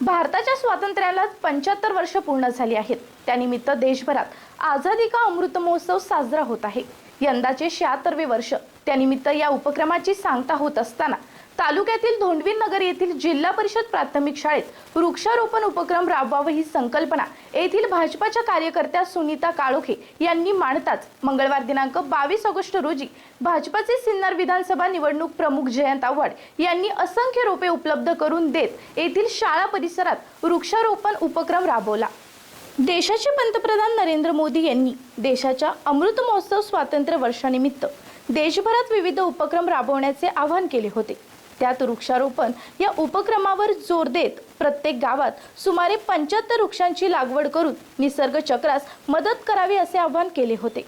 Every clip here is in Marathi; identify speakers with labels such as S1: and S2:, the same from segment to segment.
S1: भारताच्या स्वातंत्र्याला पंच्याहत्तर वर्ष पूर्ण झाली आहेत. त्यानिमित्त देशभरात आझादी का अमृत महोत्सव साजरा होत आहे? यंदाचे शहात्तरवे वर्ष. त्यानिमित्त या उपक्रमाची सांगता होत असताना तालुक्यातील धोंडवी नगर येथील जिल्हा परिषद प्राथमिक शाळेत वृक्षारोपण उपक्रम राबवावं ही संकल्पना येथील भाजपाच्या कार्यकर्त्या सुनीता काळोखे यांनी मांडताच मंगळवार दिनांक बावीस ऑगस्ट रोजी भाजपाचे सिन्नर विधानसभा निवडणूक प्रमुख जयंत आव्हाड यांनी असंख्य रोपे उपलब्ध करून देत येथील शाळा परिसरात वृक्षारोपण उपक्रम राबवला. देशाचे पंतप्रधान नरेंद्र मोदी यांनी देशाच्या अमृत महोत्सव स्वातंत्र्य वर्षानिमित्त देशभरात विविध उपक्रम राबवण्याचे आवाहन केले होते. त्यात वृक्षारोपण या उपक्रमावर जोर देत प्रत्येक गावात सुमारे पंच्याहत्तर वृक्षांची लागवड करून निसर्ग चक्रास मदत करावी असे आवाहन केले होते.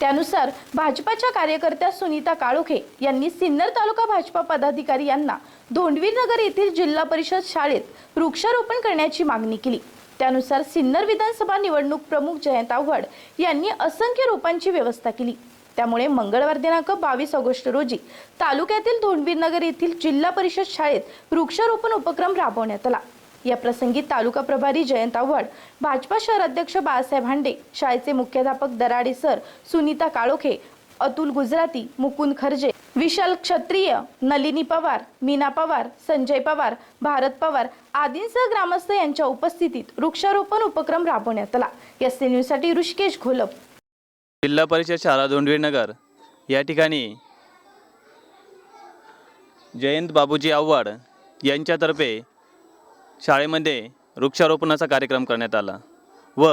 S1: त्यानुसार भाजपाच्या कार्यकर्त्या सुनीता काळोखे यांनी सिन्नर तालुका भाजपा पदाधिकारी यांना धोंडवीर नगर येथील जिल्हा परिषद शाळेत वृक्षारोपण करण्याची मागणी केली. त्यानुसार सिन्नर विधानसभा निवडणूक प्रमुख जयंत आव्हाड यांनी असंख्य रोपांची व्यवस्था केली. त्यामुळे मंगळवार दिनांक बावीस ऑगस्ट रोजी तालुक्यातील धोंडवीर नगर येथील जिल्हा परिषद शाळेत वृक्षारोपण उपक्रम राबवण्यात आला. या प्रसंगी तालुका प्रभारी जयंत आव्हाड भाजपा शहराध्यक्ष बाळासाहेब हांडे शाळेचे मुख्याध्यापक दराडे सर सुनीता काळोखे अतुल गुजराती मुकुंद खर्जे विशाल क्षत्रिय नलिनी पवार मीना पवार संजय पवार भारत पवार आदींसह ग्रामस्थ यांच्या उपस्थितीत वृक्षारोपण उपक्रम राबवण्यात आला. एस न्यूजसाठी ऋषिकेश घोलप.
S2: जिल्हा परिषद शाळा दोंडवे नगर. या ठिकाणी जयंत बाबूजी आव्हाड यांच्यातर्फे शाळेमध्ये वृक्षारोपणाचा कार्यक्रम करण्यात आला व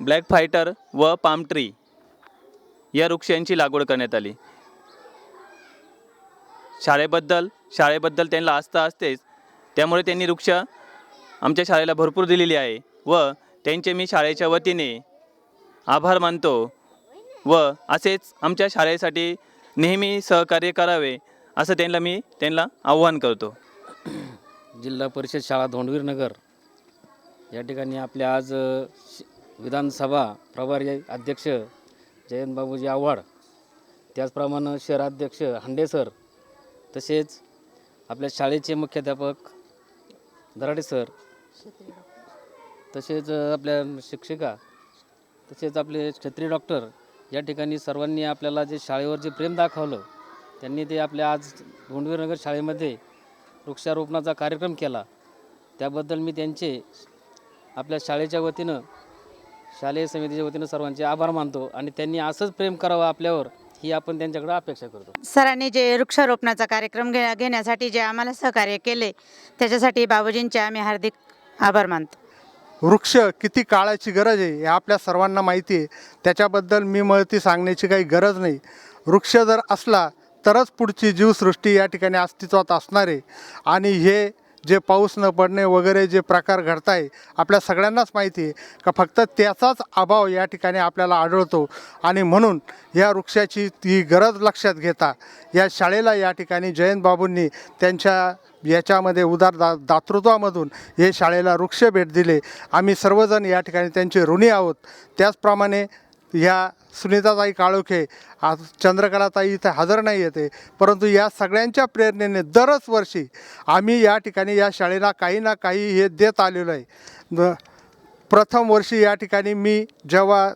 S2: ब्लॅक फायटर व पाम ट्री या वृक्षांची लागवड करण्यात आली. शाळेबद्दल शाळेबद्दल त्यांना आस्था असतेच. त्यामुळे त्यांनी वृक्ष आमच्या शाळेला भरपूर दिलेली आहे व त्यांचे मी शाळेच्या वतीने आभार मानतो व असेच आमच्या शाळेसाठी नेहमी सहकार्य करावे असं त्यांना मी त्यांना आव्हान करतो.
S3: जिल्हा परिषद शाळा धोंडवीरनगर या ठिकाणी आपल्या आज विधानसभा प्रभारी अध्यक्ष जयंत बाबूजी आव्हाड त्याचप्रमाणे शहराध्यक्ष हंडे सर तसेच आपल्या शाळेचे मुख्याध्यापक दराडे सर तसेच आपल्या शिक्षिका तसेच आपले क्षत्रिय डॉक्टर या ठिकाणी सर्वांनी आपल्याला जे शाळेवर जे प्रेम दाखवलं त्यांनी ते आपल्या आज धोंडवीरनगर शाळेमध्ये वृक्षारोपणाचा कार्यक्रम केला. त्याबद्दल मी त्यांचे आपल्या शाळेच्या वतीनं शालेय समितीच्या वतीनं सर्वांचे आभार मानतो आणि त्यांनी असंच प्रेम करावं आपल्यावर ही आपण त्यांच्याकडे अपेक्षा करतो.
S4: सरांनी जे वृक्षारोपणाचा कार्यक्रम घे घेण्यासाठी जे आम्हाला सहकार्य केले त्याच्यासाठी बाबूजींचे आम्ही हार्दिक आभार मानतो.
S5: वृक्ष किती काळाची गरज आहे हे आपल्या सर्वांना माहिती आहे. त्याच्याबद्दल मी मळती सांगण्याची काही गरज नाही. वृक्ष जर असला तरच पुढची जीवसृष्टी या ठिकाणी अस्तित्वात असणार आहे. आणि हे जे पाऊस न पडणे वगैरे जे प्रकार घडत आहे आपल्या सगळ्यांनाच माहिती आहे का फक्त त्याचाच अभाव या ठिकाणी आपल्याला आढळतो. आणि म्हणून या वृक्षाची ती गरज लक्षात घेता या शाळेला या ठिकाणी जयंत बाबूंनी त्यांच्या याच्यामध्ये उदार दा दातृत्वामधून हे शाळेला वृक्ष भेट दिले. आम्ही सर्वजण या ठिकाणी त्यांचे ऋणी आहोत. त्याचप्रमाणे ह्या सुनीताताई काळोखे आज चंद्रकलाताई इथे हजर नाही येते. परंतु या सगळ्यांच्या प्रेरणेने दरच वर्षी आम्ही या ठिकाणी या शाळेला काही ना काही हे देत आलेलो आहे. प्रथम वर्षी या ठिकाणी मी जेव्हा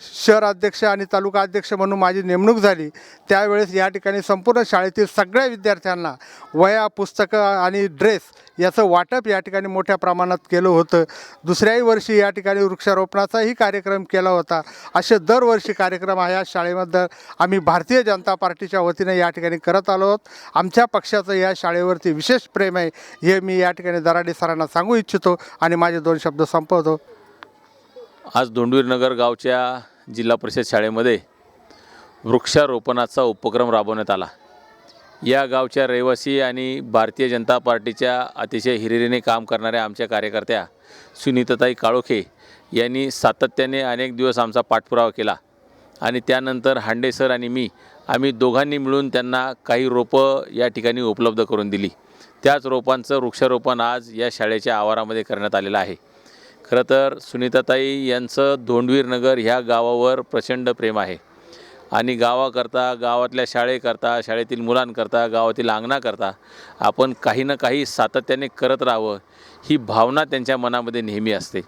S5: शहर अध्यक्ष आणि तालुका अध्यक्ष म्हणून माझी नेमणूक झाली. त्यावेळेस या ठिकाणी संपूर्ण शाळेतील सगळ्या विद्यार्थ्यांना वया पुस्तकं आणि ड्रेस याचं वाटप या ठिकाणी मोठ्या प्रमाणात केलं होतं. दुसऱ्याही वर्षी या ठिकाणी वृक्षारोपणाचाही कार्यक्रम केला होता. असे दरवर्षी कार्यक्रम हा या शाळेमध्ये आम्ही भारतीय जनता पार्टीच्या वतीने या ठिकाणी करत आलो आहोत. आमच्या पक्षाचं या शाळेवरती विशेष प्रेम आहे हे मी या ठिकाणी दराडे सरांना सांगू इच्छितो आणि माझे दोन शब्द संपवतो.
S2: आज धोंडवीरनगर गावच्या जिल्हा परिषद शाळेमध्ये वृक्षारोपणाचा उपक्रम राबवण्यात आला. या गावच्या रहिवासी आणि भारतीय जनता पार्टीच्या अतिशय हिरिरीने काम करणाऱ्या आमच्या कार्यकर्त्या सुनीताताई काळोखे यांनी सातत्याने अनेक दिवस आमचा पाठपुरावा केला आणि त्यानंतर हांडे सर आणि मी आम्ही दोघांनी मिळून त्यांना काही रोपं या ठिकाणी उपलब्ध करून दिली. त्याच रोपांचं वृक्षारोपण आज या शाळेच्या आवारामध्ये करण्यात आलेलं आहे. खरं तर सुनीताताई यांचं धोंडवीर नगर ह्या गावावर प्रचंड प्रेम आहे. आणि गावाकरता गावातल्या शाळेकरता शाळेतील मुलांकरता गावातील अंगणाकरता आपण काही ना काही सातत्याने करत राहावं ही भावना त्यांच्या मनामध्ये नेहमी असते.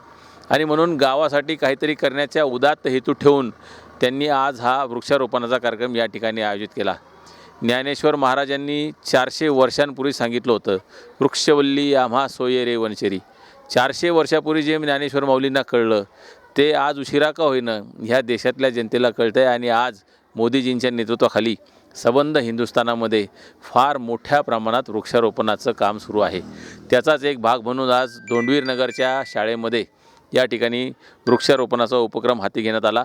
S2: आणि म्हणून गावासाठी काहीतरी करण्याच्या उदात्त हेतू ठेवून त्यांनी आज हा वृक्षारोपणाचा कार्यक्रम या ठिकाणी आयोजित केला. ज्ञानेश्वर महाराजांनी चारशे वर्षांपूर्वी सांगितलं होतं वृक्षवल्ली आम्हा सोये रे वनचेरी. चारशे वर्षापूर्वी जे ज्ञानेश्वर माऊलींना कळलं ते आज उशिरा का होईनं ह्या देशातल्या जनतेला कळतं आहे आणि आज मोदीजींच्या नेतृत्वाखाली सबंध हिंदुस्थानामध्ये फार मोठ्या प्रमाणात वृक्षारोपणाचं काम सुरू आहे. त्याचाच एक भाग म्हणून आज दोंडवीर नगरच्या शाळेमध्ये या ठिकाणी वृक्षारोपणाचा उपक्रम हाती घेण्यात आला.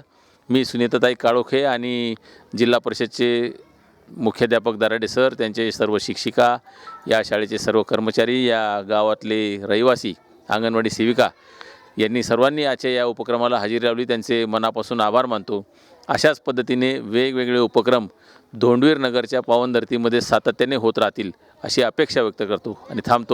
S2: मी सुनीताताई काळोखे आणि जिल्हा परिषदचे मुख्याध्यापक दराडे सर त्यांचे सर्व शिक्षिका या शाळेचे सर्व कर्मचारी या गावातले रहिवासी अंगणवाडी सेविका यांनी सर्वांनी आजच्या या उपक्रमाला हजेरी लावली. त्यांचे मनापासून आभार मानतो. अशाच पद्धतीने वेगवेगळे उपक्रम धोंडवीर नगरच्या पावनधर्तीमध्ये सातत्याने होत राहतील अशी अपेक्षा व्यक्त करतो. आणि थांबतो.